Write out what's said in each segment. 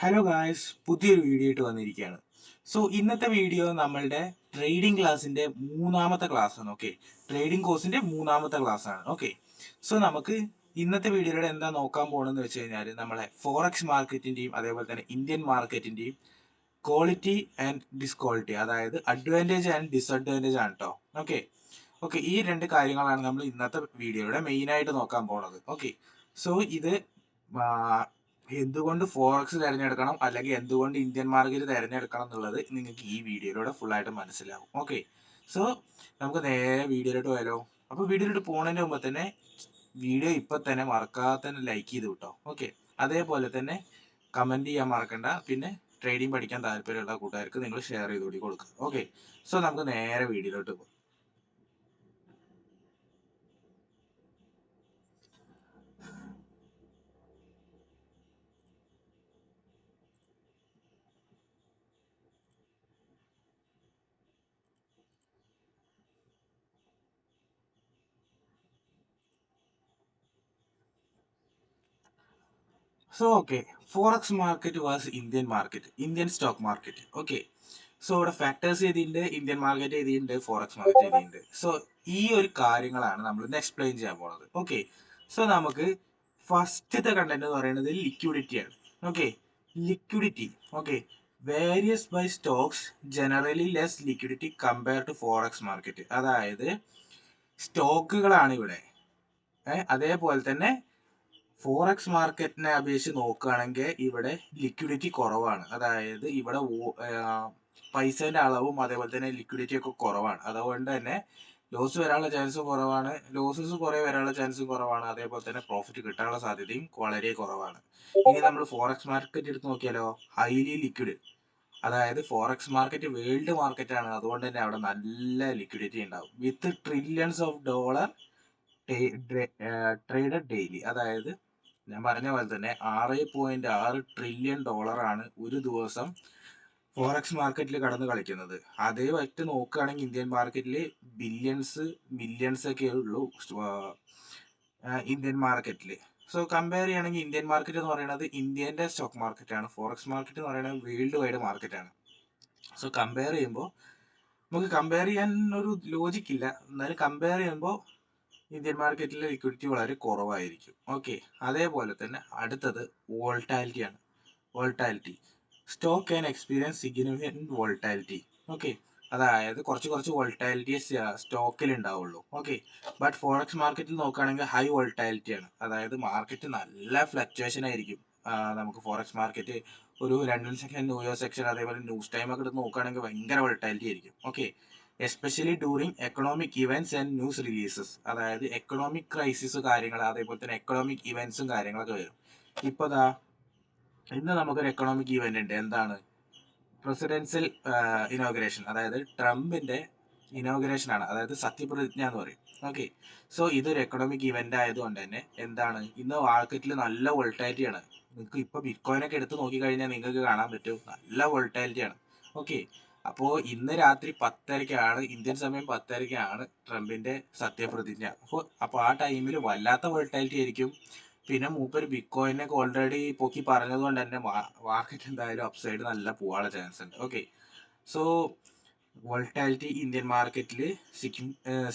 Hello guys പുതിയൊരു video ആയിട്ട് വന്നിരിക്കുകയാണ്. സോ ഇന്നത്തെ വീഡിയോ നമ്മളുടെ ട്രേഡിംഗ് ക്ലാസ്സിന്റെ മൂന്നാമത്തെ ക്ലാസ് ആണ് ഓക്കെ ട്രേഡിംഗ് കോഴ്സിന്റെ മൂന്നാമത്തെ ക്ലാസ് ആണ് ഓക്കെ സോ നമുക്ക് ഇന്നത്തെ വീഡിയോയിലൂടെ എന്താ നോക്കാൻ പോകണമെന്ന് വെച്ച് കഴിഞ്ഞാൽ നമ്മളെ ഫോറക്സ് മാർക്കറ്റിന്റെയും അതേപോലെ തന്നെ ഇന്ത്യൻ മാർക്കറ്റിന്റെയും ക്വാളിറ്റി ആൻഡ് ഡിസ്ക്വാളിറ്റി അതായത് അഡ്വാന്റേജ് ആൻഡ് ഡിസഡ്വാന്റേജ് ആണ് കേട്ടോ ഓക്കെ ഓക്കെ ഈ രണ്ട് കാര്യങ്ങളാണ് നമ്മൾ ഇന്നത്തെ വീഡിയോയുടെ മെയിനായിട്ട് നോക്കാൻ പോണത് ഓക്കെ സോ ഇത് എന്തുകൊണ്ട് ഫോറക്സ് തിരഞ്ഞെടുക്കണം? അല്ലെങ്കിൽ എന്തുകൊണ്ട് ഇന്ത്യൻ മാർക്കറ്റ് തിരഞ്ഞെടുക്കണം എന്നുള്ളത് നിങ്ങൾക്ക് ഈ വീഡിയോയിലൂടെ ഫുൾ ആയിട്ട് മനസ്സിലാവും. ഓക്കെ സോ നമുക്ക് നേരെ വീഡിയോയിലോട്ട് വരോ അപ്പോൾ വീഡിയോയിലോട്ട് പോകുന്നതിന് മുമ്പ് തന്നെ വീഡിയോ ഇപ്പൊ തന്നെ മറക്കാതെ തന്നെ ലൈക്ക് ചെയ്ത് വിട്ടോ. ഓക്കെ അതേപോലെ തന്നെ കമന്റ് ചെയ്യാൻ മറക്കണ്ട. പിന്നെ ട്രേഡിംഗ് പഠിക്കാൻ താല്പര്യമുള്ള കൂട്ടുകാർക്ക് നിങ്ങൾ ഷെയർ ചെയ്ത് കൂടി കൊടുക്കുക ഓക്കെ സോ നമുക്ക് നേരെ വീഡിയോയിലോട്ട് പോകാം. So okay forex market was Indian market Indian stock market okay so ഇവിടെ ഫാക്ടേഴ്സ് ചെയ്തിട്ടുണ്ട് ഇന്ത്യൻ മാർക്കറ്റ് ചെയ്തിട്ടുണ്ട് ഫോറക്സ് മാർക്കറ്റ് ചെയ്തിട്ടുണ്ട് സോ ഈ ഒരു കാര്യങ്ങളാണ് നമ്മൾ ഇന്ന് എക്സ്പ്ലെയിൻ ചെയ്യാൻ പോണത്. ഓക്കെ സോ നമുക്ക് ഫസ്റ്റത്തെ കണ്ടന്റ് എന്ന് പറയുന്നത് ലിക്വിഡിറ്റി ആണ്. Okay liquidity okay varies by stocks generally less liquidity compare to forex market അതായത് സ്റ്റോക്കുകളാണ് ഇവിടെ. അതേപോലെ തന്നെ ഫോറക്സ് മാർക്കറ്റിനെ അപേക്ഷിച്ച് നോക്കുകയാണെങ്കിൽ ഇവിടെ ലിക്വിഡിറ്റി കുറവാണ്. അതായത് ഇവിടെ പൈസേന്റെ അളവും അതേപോലെ തന്നെ ലിക്വിഡിറ്റി ഒക്കെ കുറവാണ്. അതുകൊണ്ട് തന്നെ ലോസ് വരാനുള്ള ചാൻസ് കുറവാണ്. ലോസസ് കുറെ വരാനുള്ള ചാൻസും കുറവാണ്. അതേപോലെ തന്നെ പ്രോഫിറ്റ് കിട്ടാനുള്ള സാധ്യതയും വളരെ കുറവാണ്. ഇനി നമ്മൾ ഫോറക്സ് മാർക്കറ്റ് എടുത്ത് നോക്കിയാലോ? ഹൈലി ലിക്വിഡ് അതായത് ഫോറക്സ് മാർക്കറ്റ് വേൾഡ് മാർക്കറ്റ് ആണ്. അതുകൊണ്ട് തന്നെ അവിടെ നല്ല ലിക്വിഡിറ്റി ഉണ്ടാവും. With trillions of dollar traded daily അതായത് ഞാൻ പറഞ്ഞ പോലെ തന്നെ ആറ് പോയിന്റ് ആറ് ട്രില്യൺ ഡോളറാണ് ഒരു ദിവസം ഫോറക്സ് മാർക്കറ്റിൽ കടന്ന് കളിക്കുന്നത്. അതേ വറ്റ് നോക്കുകയാണെങ്കിൽ ഇന്ത്യൻ മാർക്കറ്റിൽ ബില്യൺസ് മില്യൺസ് ഒക്കെ ഉള്ളൂ ഇന്ത്യൻ മാർക്കറ്റിൽ സോ കമ്പയർ ചെയ്യുകയാണെങ്കിൽ ഇന്ത്യൻ മാർക്കറ്റ് എന്ന് പറയുന്നത് ഇന്ത്യന്റെ സ്റ്റോക്ക് മാർക്കറ്റാണ് ഫോറക്സ് മാർക്കറ്റ് എന്ന് പറയുന്നത് വേൾഡ് വൈഡ് മാർക്കറ്റാണ് സോ കമ്പയർ ചെയ്യുമ്പോൾ നമുക്ക് കമ്പയർ ചെയ്യാൻ ഒരു ലോജിക്കില്ല എന്നാലും കമ്പയർ ചെയ്യുമ്പോൾ ഇന്ത്യൻ മാർക്കറ്റിലെ ലിക്വിഡിറ്റി വളരെ കുറവായിരിക്കും. ഓക്കെ അതേപോലെ തന്നെ അടുത്തത് വോൾട്ടാലിറ്റി ആണ്. Volatility stock can experience significant volatility okay അതായത് കുറച്ച് കുറച്ച് വോൾട്ടാലിറ്റി സ്റ്റോക്കിൽ ഉണ്ടാവുള്ളൂ ഓക്കെ ബട്ട് ഫോറക്സ് മാർക്കറ്റിൽ നോക്കുകയാണെങ്കിൽ ഹൈ വോൾട്ടാലിറ്റി ആണ്. അതായത് മാർക്കറ്റ് നല്ല ഫ്ലക്ച്വേഷൻ ആയിരിക്കും. നമുക്ക് ഫോറക്സ് മാർക്കറ്റ് ഒരു രണ്ടു സെക്ഷൻ ന്യൂ ഇയർ സെക്ഷൻ അതേപോലെ ന്യൂസ് ടൈം ഒക്കെ നോക്കുകയാണെങ്കിൽ ഭയങ്കര വോൾട്ടാലിറ്റി ആയിരിക്കും. Okay especially during economic events and news releases അതായത് എക്കണോമിക് ക്രൈസിസ് കാര്യങ്ങൾ അതേപോലെ തന്നെ എക്കണോമിക് ഇവൻസും കാര്യങ്ങളൊക്കെ വരും. ഇപ്പൊ ദാ ഇന്ന് നമുക്കൊരു എക്കണോമിക് ഇവന്റ് ഉണ്ട്. എന്താണ്? പ്രസിഡൻഷ്യൽ ഇനോഗ്രേഷൻ അതായത് ട്രംപിന്റെ ഇനോഗ്രേഷൻ ആണ്. അതായത് സത്യപ്രതിജ്ഞ എന്ന് പറയും. ഓക്കെ സോ ഇതൊരു എക്കണോമിക് ഇവന്റ് ആയതുകൊണ്ട് തന്നെ എന്താണ്? ഇന്ന് മാർക്കറ്റിൽ നല്ല വോൾട്ടാലിറ്റി ആണ്. നിങ്ങൾക്ക് ഇപ്പോൾ ബിറ്റ്കോയിൻ ഒക്കെ എടുത്ത് നോക്കിക്കഴിഞ്ഞാൽ നിങ്ങൾക്ക് കാണാൻ പറ്റും. നല്ല വോൾട്ടാലിറ്റി ആണ്. ഓക്കെ അപ്പോ ഇന്ന് രാത്രി പത്തരക്കാണ് ഇന്ത്യൻ സമയം പത്തരക്കാണ് ട്രംപിന്റെ സത്യപ്രതിജ്ഞ. അപ്പോൾ അപ്പോൾ ആ ടൈമിൽ വല്ലാത്ത വോൾട്ടാലിറ്റി ആയിരിക്കും. പിന്നെ മൂപ്പർ മൂപ്പര് ബിറ്റ്കോയിനൊക്കെ ഓൾറെഡി പൊക്കി പറഞ്ഞത് കൊണ്ട് തന്നെ മാർക്കറ്റ് എന്തായാലും അപ്സൈഡ് നല്ല പോവാനുള്ള ചാൻസ് ഉണ്ട്. ഓക്കെ. സോ വോൾട്ടാലിറ്റി ഇന്ത്യൻ മാർക്കറ്റിൽ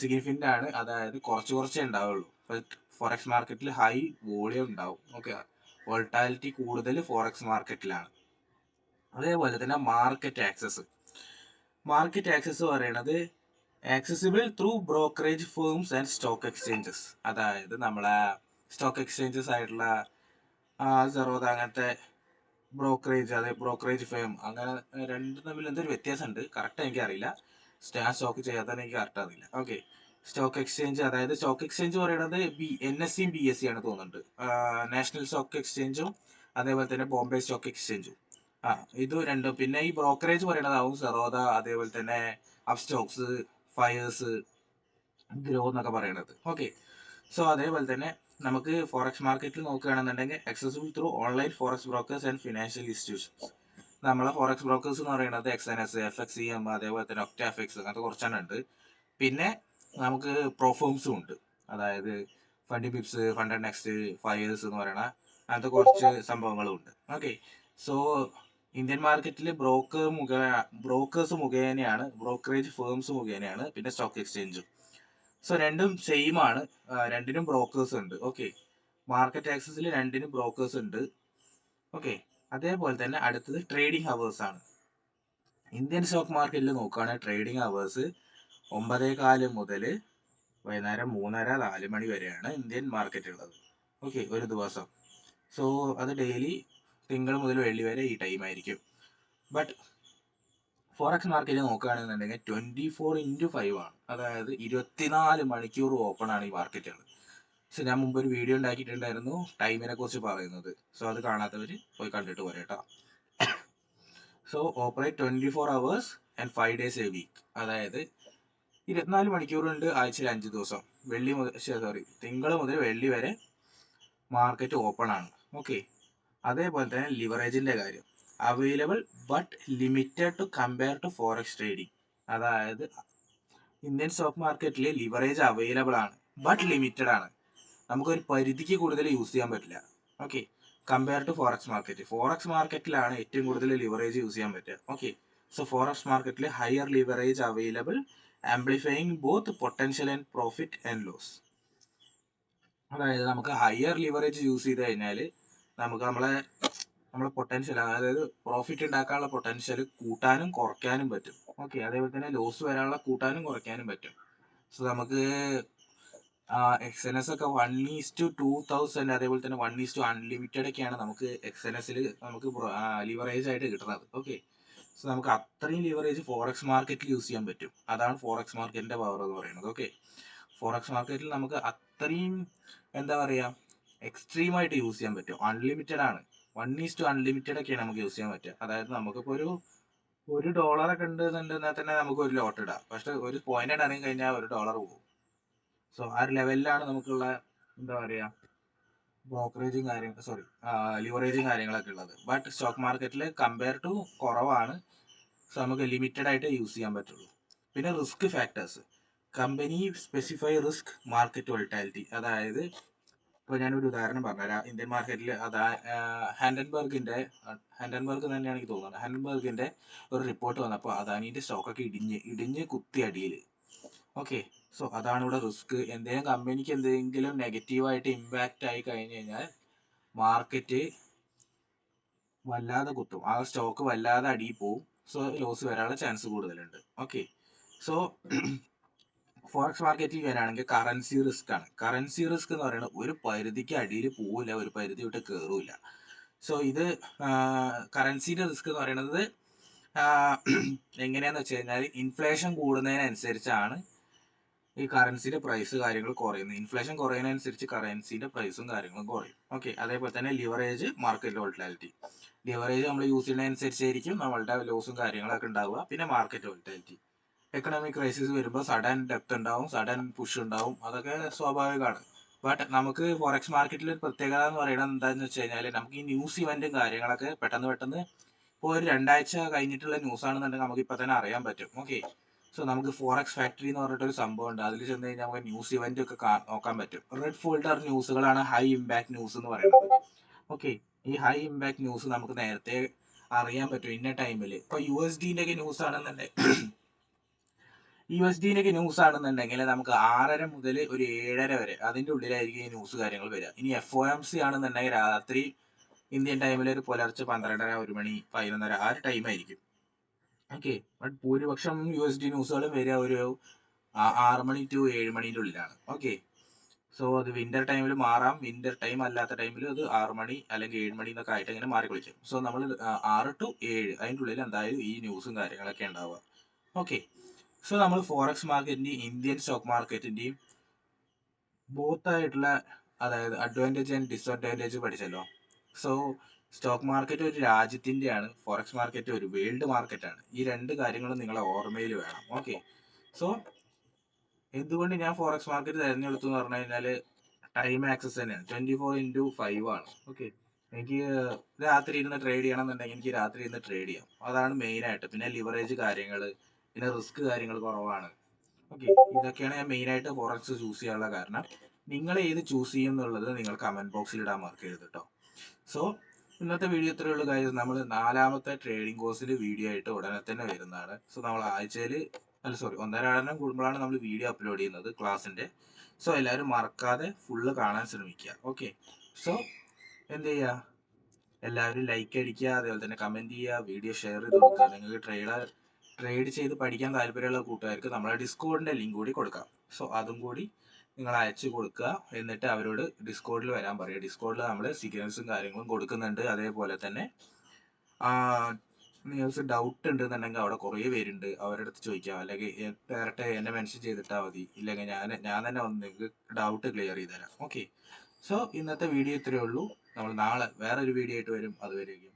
സിഗ്നിഫിക്കന്റ് ആണ്. അതായത് കുറച്ച് കുറച്ചേ ഉണ്ടാവുള്ളൂ. ഫോറക്സ് മാർക്കറ്റിൽ ഹൈ വോളിയം ഉണ്ടാവും. ഓക്കെ. വോൾട്ടാലിറ്റി കൂടുതൽ ഫോറക്സ് മാർക്കറ്റിലാണ്. അതേപോലെ തന്നെ മാർക്കറ്റ് ആക്സസ് മാർക്കറ്റ് ആക്സസ് പറയണത് accessible through brokerage firms and stock exchanges അതായത് നമ്മളെ സ്റ്റോക്ക് എക്സ്ചേഞ്ചസ് ആയിട്ടുള്ള സെറോദ അങ്ങനത്തെ ബ്രോക്കറേജ് അതെ ബ്രോക്കറേജ് ഫേം അങ്ങനെ രണ്ടും തമ്മിൽ എന്തൊരു വ്യത്യാസമുണ്ട്? കറക്റ്റ് എനിക്കറിയില്ല. സ്റ്റാ സ്റ്റോക്ക് ചെയ്യാത്തതിന് എനിക്ക് കറക്റ്റ് അറിയില്ല. ഓക്കെ സ്റ്റോക്ക് എക്സ്ചേഞ്ച് അതായത് സ്റ്റോക്ക് എക്സ്ചേഞ്ച് പറയുന്നത് ബി എൻ എസ് സിയും ബി എസ് സി ആണ് തോന്നുന്നുണ്ട്. നാഷണൽ സ്റ്റോക്ക് എക്സ്ചേഞ്ചും അതേപോലെ തന്നെ ബോംബെ സ്റ്റോക്ക് എക്സ്ചേഞ്ചും ആ ഇത് രണ്ടും. പിന്നെ ഈ ബ്രോക്കറേജ് പറയണതാവും സെറോദ അതേപോലെ തന്നെ അപ് സ്റ്റോക്സ് ഫയേഴ്സ് ഗ്രോ എന്നൊക്കെ പറയണത്. ഓക്കെ സോ അതേപോലെ തന്നെ നമുക്ക് ഫോറക്സ് മാർക്കറ്റിൽ നോക്കുകയാണെന്നുണ്ടെങ്കിൽ accessible through online forex brokers and financial institutions നമ്മളെ ഫോറക്സ് ബ്രോക്കേഴ്സ് എന്ന് പറയുന്നത് X N S F X E M അതേപോലെ തന്നെ ഒക്ടാഫിക്സ് അങ്ങനത്തെ കുറച്ചെണ്ണം ഉണ്ട്. പിന്നെ നമുക്ക് പ്രോഫോംസും ഉണ്ട്. അതായത് ഫണ്ടി പിപ്സ് ഫണ്ട് നെക്സ്റ്റ് ഫയേഴ്സ് എന്ന് പറയുന്ന അങ്ങനത്തെ കുറച്ച് സംഭവങ്ങളും ഉണ്ട്. Okay so Indian market broker മുഖേന ബ്രോക്കേഴ്സ് മുഖേനയാണ് ബ്രോക്കറേജ് ഫേംസ് മുഖേനയാണ് പിന്നെ സ്റ്റോക്ക് എക്സ്ചേഞ്ചും. സോ രണ്ടും സെയിം ആണ്. രണ്ടിനും ബ്രോക്കേഴ്സ് ഉണ്ട്. ഓക്കെ. മാർക്കറ്റ് ആക്സസിൽ രണ്ടിനും ബ്രോക്കേഴ്സ് ഉണ്ട്. ഓക്കെ. അതേപോലെ തന്നെ അടുത്തത് ട്രേഡിംഗ് ഹവേഴ്സ് ആണ്. ഇന്ത്യൻ സ്റ്റോക്ക് മാർക്കറ്റിൽ നോക്കുകയാണെങ്കിൽ ട്രേഡിംഗ് ഹവേഴ്സ് ഒമ്പതേ കാൽ മുതൽ വൈകുന്നേരം മൂന്നര നാല് മണി വരെയാണ് ഇന്ത്യൻ മാർക്കറ്റ് ഉള്ളത്. ഓക്കെ. ഒരു ദിവസം. സോ അത് ഡെയിലി തിങ്കൾ മുതൽ വെള്ളി വരെ ഈ ടൈം ആയിരിക്കും. ബട്ട് ഫോറക്സ് മാർക്കറ്റ് നോക്കുകയാണെന്നുണ്ടെങ്കിൽ ട്വന്റി ഫോർ ഇന്റു ഫൈവ് ആണ്. അതായത് ഇരുപത്തിനാല് മണിക്കൂർ ഓപ്പൺ ആണ് ഈ മാർക്കറ്റുകൾ സോ ഞാൻ മുമ്പ് ഒരു വീഡിയോ ഉണ്ടാക്കിയിട്ടുണ്ടായിരുന്നു ടൈമിനെ കുറിച്ച് പറയുന്നത്. സോ അത് കാണാത്തവർ പോയി കണ്ടിട്ട് പോരേട്ടോ so operate twenty four hours and five days a week അതായത് ഇരുപത്തിനാല് മണിക്കൂറുണ്ട് ആഴ്ചയിൽ അഞ്ച് ദിവസം. വെള്ളി മുതൽ സോറി തിങ്കൾ മുതൽ വെള്ളി വരെ മാർക്കറ്റ് ഓപ്പൺ ആണ്. ഓക്കെ അതേപോലെ തന്നെ ലിവറേജിന്റെ കാര്യം. Available but limited to compare to forex trading അതായത് Indian stock market leverage available ആണ് ബട്ട് ലിമിറ്റഡ് ആണ്. നമുക്കൊരു പരിധിക്ക് കൂടുതൽ യൂസ് ചെയ്യാൻ പറ്റില്ല. Okay compare to forex market forex മാർക്കറ്റിലാണ് ഏറ്റവും കൂടുതൽ ലിവറേജ് യൂസ് ചെയ്യാൻ പറ്റുക. ഓക്കെ സോ ഫോറക്സ് മാർക്കറ്റിൽ higher leverage available amplifying both potential and profit and loss അതായത് നമുക്ക് ഹയർ ലിവറേജ് യൂസ് ചെയ്ത് കഴിഞ്ഞാൽ നമുക്ക് നമ്മളെ നമ്മളെ പൊട്ടൻഷ്യൽ അതായത് പ്രോഫിറ്റ് ഉണ്ടാക്കാനുള്ള പൊട്ടൻഷ്യൽ കൂട്ടാനും കുറയ്ക്കാനും പറ്റും. ഓക്കെ അതേപോലെ തന്നെ ലോസ് വരാനുള്ള കൂട്ടാനും കുറയ്ക്കാനും പറ്റും. സോ നമുക്ക് എക്സ് എൻ എസ് ഒക്കെ one is to two thousand അതേപോലെ തന്നെ വൺ ഈസ് ടു അൺലിമിറ്റഡ് ഒക്കെയാണ് നമുക്ക് എക്സ് എൻ എസിൽ നമുക്ക് ലിവറേജ് ആയിട്ട് കിട്ടുന്നത്. ഓക്കെ സോ നമുക്ക് അത്രയും ലിവറേജ് ഫോറക്സ് മാർക്കറ്റിൽ യൂസ് ചെയ്യാൻ പറ്റും. അതാണ് ഫോറക്സ് മാർക്കറ്റിന്റെ പവർ എന്ന് പറയുന്നത്. ഓക്കെ ഫോറക്സ് മാർക്കറ്റിൽ നമുക്ക് അത്രയും എന്താ പറയാ എക്സ്ട്രീം ആയിട്ട് യൂസ് ചെയ്യാൻ പറ്റും. അൺലിമിറ്റഡ് ആണ്. വൺ ഈസ് ടു അൺലിമിറ്റഡ് ഒക്കെയാണ് നമുക്ക് യൂസ് ചെയ്യാൻ പറ്റുക. അതായത് നമുക്കിപ്പോൾ ഒരു ഒരു ഡോളർ ഒക്കെ ഉണ്ടെന്നുണ്ടെന്നാൽ തന്നെ നമുക്ക് ഒരു ലോട്ട് ഇടാം. പക്ഷെ ഒരു പോയിന്റ് ഇറങ്ങി കഴിഞ്ഞാൽ ഒരു ഡോളർ പോകും. സോ ആ ഒരു ലെവലിലാണ് നമുക്കുള്ള എന്താ പറയാ ബ്രോക്കറേജും കാര്യങ്ങൾ സോറി ലിവറേജും കാര്യങ്ങളൊക്കെ ഉള്ളത്. But stock market compare to കുറവാണ്. സോ നമുക്ക് ലിമിറ്റഡ് ആയിട്ട് യൂസ് ചെയ്യാൻ പറ്റുള്ളൂ. പിന്നെ risk factors company specify risk market volatility അതായത് ഇപ്പോൾ ഞാനൊരു ഉദാഹരണം പറഞ്ഞുതരാം. ഇന്ത്യൻ മാർക്കറ്റിൽ അതാ ഹാൻഡൻബർഗിന്റെ ഹാൻഡൻബർഗ് തന്നെയാണ് എനിക്ക് തോന്നുന്നത്. ഹാൻഡൻബർഗിന്റെ ഒരു റിപ്പോർട്ട് വന്നപ്പോൾ അദാനിന്റെ സ്റ്റോക്കൊക്കെ ഇടിഞ്ഞ് ഇടിഞ്ഞ് കുത്തി അടിയിൽ ഓക്കെ. സോ അതാണ് ഇവിടെ റിസ്ക്. എന്തെങ്കിലും കമ്പനിക്ക് എന്തെങ്കിലും നെഗറ്റീവായിട്ട് ഇമ്പാക്റ്റ് ആയി കഴിഞ്ഞ് കഴിഞ്ഞാൽ മാർക്കറ്റ് വല്ലാതെ കുത്തും. ആ സ്റ്റോക്ക് വല്ലാതെ അടിയിൽ പോവും. സോ ലോസ് വരാനുള്ള ചാൻസ് കൂടുതലുണ്ട്. ഓക്കെ. സോ ഫോറക്സ് മാർക്കറ്റിൽ വരാണെങ്കിൽ കറൻസി റിസ്ക് ആണ്. കറൻസി റിസ്ക് എന്ന് പറയുന്നത് ഒരു പരിധിക്ക് അടിയിൽ പോവില്ല ഒരു പരിധി വിട്ട് കയറൂല സോ ഇത് കറൻസിയുടെ റിസ്ക് എന്ന് പറയുന്നത് എങ്ങനെയാന്ന് വെച്ച് കഴിഞ്ഞാൽ ഇൻഫ്ലേഷൻ കൂടുന്നതിനനുസരിച്ചാണ് ഈ കറൻസിയുടെ പ്രൈസ് കാര്യങ്ങൾ കുറയുന്നത്. ഇൻഫ്ലേഷൻ കുറയുന്നതനുസരിച്ച് കറൻസിയുടെ പ്രൈസും കാര്യങ്ങളും കുറയും. ഓക്കെ അതേപോലെ തന്നെ ലിവറേജ് മാർക്കറ്റ് വോൾട്ടാലിറ്റി ലിവറേജ് നമ്മൾ യൂസ് ചെയ്യുന്നതനുസരിച്ചായിരിക്കും നമ്മളുടെ ലോസും കാര്യങ്ങളൊക്കെ ഉണ്ടാവുക. പിന്നെ മാർക്കറ്റ് വോൾട്ടാലിറ്റി എക്കണോമിക് ക്രൈസിസ് വരുമ്പോൾ സഡൻ ഡെപ്ത് ഉണ്ടാവും സഡൻ പുഷ് ഉണ്ടാവും. അതൊക്കെ സ്വാഭാവികമാണ്. ബട്ട് നമുക്ക് ഫോറക്സ് മാർക്കറ്റിൽ പ്രത്യേകത എന്ന് പറയുന്നത് എന്താണെന്ന് വെച്ച് കഴിഞ്ഞാൽ നമുക്ക് ഈ ന്യൂസ് ഇവന്റും കാര്യങ്ങളൊക്കെ പെട്ടെന്ന് പെട്ടെന്ന് ഇപ്പോൾ ഒരു രണ്ടാഴ്ച കഴിഞ്ഞിട്ടുള്ള ന്യൂസ് ആണെന്നുണ്ടെങ്കിൽ നമുക്ക് ഇപ്പം തന്നെ അറിയാൻ പറ്റും. ഓക്കെ സോ നമുക്ക് ഫോറക്സ് ഫാക്ടറി എന്ന് പറഞ്ഞിട്ട് ഒരു സംഭവം ഉണ്ട്. അതിൽ ചെന്ന് കഴിഞ്ഞാൽ നമുക്ക് ന്യൂസ് ഇവന്റ് ഒക്കെ നോക്കാൻ പറ്റും. റെഡ് ഫോൾഡർ ന്യൂസുകളാണ് ഹൈ ഇമ്പാക്ട് ന്യൂസ് എന്ന് പറയുന്നത്. ഓക്കെ ഈ ഹൈ ഇമ്പാക്ട് ന്യൂസ് നമുക്ക് നേരത്തെ അറിയാൻ പറ്റും ഇന്ന ടൈമിൽ ഇപ്പോൾ യു എസ് ഡിന്റെയൊക്കെ ന്യൂസ് ആണെന്നുണ്ടെങ്കിൽ യു എസ് ഡിന്റെ ഒക്കെ ന്യൂസ് ആണെന്നുണ്ടെങ്കിൽ നമുക്ക് ആറര മുതൽ ഒരു ഏഴര വരെ അതിന്റെ ഉള്ളിലായിരിക്കും ഈ ന്യൂസ് കാര്യങ്ങൾ വരിക. ഇനി എഫ് ഒ എം സി ആണെന്നുണ്ടെങ്കിൽ രാത്രി ഇന്ത്യൻ ടൈമിൽ ഒരു പുലർച്ചെ പന്ത്രണ്ടര ഒരു മണി പതിനൊന്നര ആ ഒരു ടൈം ആയിരിക്കും. ഓക്കെ ബട്ട് ഭൂരിപക്ഷം യു എസ് ഡി ന്യൂസുകളും വരിക ഒരു ആറ് മണി ടു ഏഴ് മണിന്റെ ഉള്ളിലാണ്. ഓക്കെ സോ അത് വിന്റർ ടൈമിൽ മാറാം. വിന്റർ ടൈം അല്ലാത്ത ടൈമിൽ അത് ആറ് മണി അല്ലെങ്കിൽ ഏഴ് മണി എന്നൊക്കെ ആയിട്ട് ഇങ്ങനെ മാറി കളിക്കും. സോ നമ്മൾ ആറ് ടു ഏഴ് അതിന്റെ ഉള്ളിൽ എന്തായാലും ഈ ന്യൂസും കാര്യങ്ങളൊക്കെ ഉണ്ടാവുക. ഓക്കെ സോ നമ്മൾ ഫോറക്സ് മാർക്കറ്റിന്റെയും ഇന്ത്യൻ സ്റ്റോക്ക് മാർക്കറ്റിന്റെയും ബോത്തായിട്ടുള്ള അതായത് അഡ്വാന്റേജ് ആൻഡ് ഡിസ്അഡ്വാന്റേജ് പഠിച്ചല്ലോ. സോ സ്റ്റോക്ക് മാർക്കറ്റ് ഒരു രാജ്യത്തിന്റെയാണ് ഫോറക്സ് മാർക്കറ്റ് ഒരു വേൾഡ് മാർക്കറ്റാണ് ഈ രണ്ട് കാര്യങ്ങളും നിങ്ങളെ ഓർമ്മയിൽ വേണം. ഓക്കെ സോ എന്തുകൊണ്ട് ഞാൻ ഫോറക്സ് മാർക്കറ്റ് തിരഞ്ഞെടുത്തു എന്ന് പറഞ്ഞു കഴിഞ്ഞാൽ ടൈം ആക്സസ് തന്നെയാണ്. ട്വന്റി ഫോർ ഇന്റു ഫൈവ് ആണ്. ഓക്കെ എനിക്ക് രാത്രി ഇരുന്ന് ട്രേഡ് ചെയ്യണം എന്നുണ്ടെങ്കിൽ എനിക്ക് രാത്രി ഇരുന്ന് ട്രേഡ് ചെയ്യാം. അതാണ് മെയിനായിട്ട് പിന്നെ ലിവറേജ് കാര്യങ്ങൾ പിന്നെ റിസ്ക് കാര്യങ്ങൾ കുറവാണ്. ഓക്കെ ഇതൊക്കെയാണ് ഞാൻ മെയിനായിട്ട് ഫോറക്സ് ചൂസ് ചെയ്യാനുള്ള കാരണം. നിങ്ങൾ ഏത് ചൂസ് ചെയ്യും എന്നുള്ളത് നിങ്ങൾ കമന്റ് ബോക്സിൽ ഇടാൻ മറക്കരുത് കേട്ടോ സോ ഇന്നത്തെ വീഡിയോ ഇത്രയേ ഉള്ളൂ കാര്യം നമ്മൾ നാലാമത്തെ ട്രേഡിംഗ് കോഴ്സിൽ വീഡിയോ ആയിട്ട് ഉടനെ തന്നെ വരുന്നതാണ്. സോ നമ്മൾ ആഴ്ചയിൽ അല്ല സോറി ഒന്നര എണ്ണം കൂടുമ്പോഴാണ് നമ്മൾ വീഡിയോ അപ്ലോഡ് ചെയ്യുന്നത് ക്ലാസ്സിന്റെ സോ എല്ലാവരും മറക്കാതെ ഫുള്ള് കാണാൻ ശ്രമിക്കുക. ഓക്കെ സോ എന്ത് ചെയ്യുക എല്ലാവരും ലൈക്ക് അടിക്കുക അതേപോലെ തന്നെ കമന്റ് ചെയ്യുക വീഡിയോ ഷെയർ ചെയ്ത് കൊടുക്കുക. നിങ്ങൾക്ക് ട്രേഡ് ട്രേഡ് ചെയ്ത് പഠിക്കാൻ താല്പര്യമുള്ള കൂട്ടുകാർക്ക് നമ്മളെ ഡിസ്കോഡിന്റെ ലിങ്ക് കൂടി കൊടുക്കാം. സോ അതും കൂടി നിങ്ങൾ അയച്ചു കൊടുക്കുക. എന്നിട്ട് അവരോട് ഡിസ്കോഡിൽ വരാൻ പറയുക. ഡിസ്കോഡിൽ നമ്മൾ സിഗ്നൽസും കാര്യങ്ങളും കൊടുക്കുന്നുണ്ട്. അതേപോലെ തന്നെ നിങ്ങൾക്ക് ഡൗട്ട് ഉണ്ടെന്നുണ്ടെങ്കിൽ അവിടെ കുറേ പേരുണ്ട്. അവരുടെ അടുത്ത് ചോദിക്കാം. അല്ലെങ്കിൽ ഡയറക്റ്റ് എന്നെ മെൻഷൻ ചെയ്തിട്ടാൽ മതി. ഇല്ലെങ്കിൽ ഞാൻ ഞാൻ തന്നെ വന്ന് നിങ്ങൾക്ക് ഡൗട്ട് ക്ലിയർ ചെയ്ത് തരാം ഓക്കെ സോ ഇന്നത്തെ വീഡിയോ ഇത്രയേ ഉള്ളൂ. നമ്മൾ നാളെ വേറൊരു വീഡിയോ ആയിട്ട് വരും. അതുവരെയും